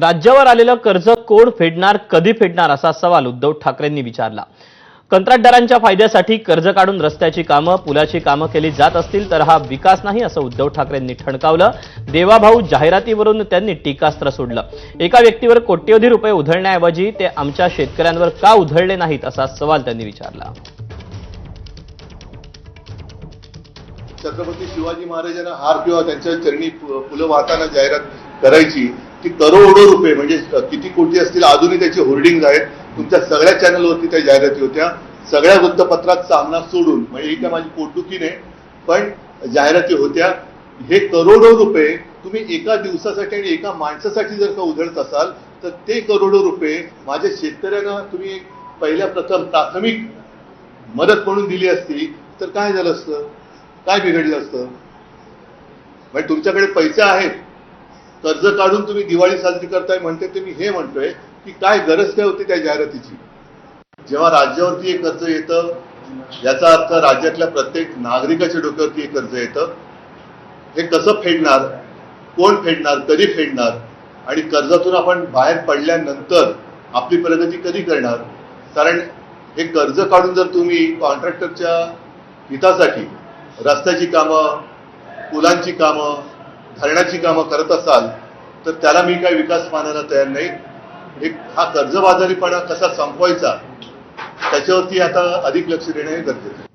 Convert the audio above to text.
राज्यावर आलेलं कर्ज कोण फेडणार कधी फेडणार असा सवाल उद्धव ठाकरेंनी विचारला. कंत्राटदारांच्या फायद्यासाठी कर्ज काढून रस्त्याची कामं पुलाची कामं केली जात असतील तर हा विकास नाही असं उद्धव ठाकरेंनी ठणकावलं. देवाभाऊ जाहिरातीवरून त्यांनी टीकास्त्र सोडलं. एका व्यक्तीवर कोट्यवधी रुपये उधळण्याऐवजी ते आमच्या शेतकऱ्यांवर का उधळले नाहीत असा सवाल त्यांनी विचारला. छत्रपती शिवाजी महाराजांना हार किंवा त्यांच्या चरणी फुलं वाहताना जाहिरात करायची ती करोडो रुपये म्हणजे किती कोटी असतील अजूनही त्याचे होर्डिंग आहेत. तुमच्या सगळ्या चॅनलवरती त्या जाहिराती होत्या. सगळ्या वृत्तपत्रात सामना सोडून म्हणजे ही काय माझी पोटदुखी नाही पण जाहिराती होत्या. हे करोडो रुपये तुम्ही एका दिवसासाठी आणि एका माणसासाठी जर का उधळत असाल तर ते करोडो रुपये माझ्या शेतकऱ्यांना तुम्ही पहिल्या प्रथम प्राथमिक मदत म्हणून दिली असती तर काय झालं असतं? काय बिघडलं असतं? म्हणजे तुमच्याकडे पैसे आहेत. कर्ज काढून तुम्ही दिवाळी साजरी करताय म्हणते ते मी हे म्हणतोय की काय गरज काय होती त्या जाहिरातीची? जेव्हा राज्यावरती हे कर्ज येतं याचा अर्थ राज्यातल्या प्रत्येक नागरिकाच्या डोक्यावरती हे कर्ज येतं. हे कसं फेडणार? कोण फेडणार? कधी फेडणार? आणि कर्जातून आपण बाहेर पडल्यानंतर आपली प्रगती कधी करणार? कारण हे कर्ज काढून जर तुम्ही कॉन्ट्रॅक्टरच्या हितासाठी रस्त्याची कामं पुलांची कामं हरण्याची कामं करत असाल तर त्याला मी काही विकास मानायला तयार नाही. एक हा कर्जबाजारीपणा कसा संपवायचा त्याच्यावरती आता अधिक लक्ष देणे हे गरजेचं आहे.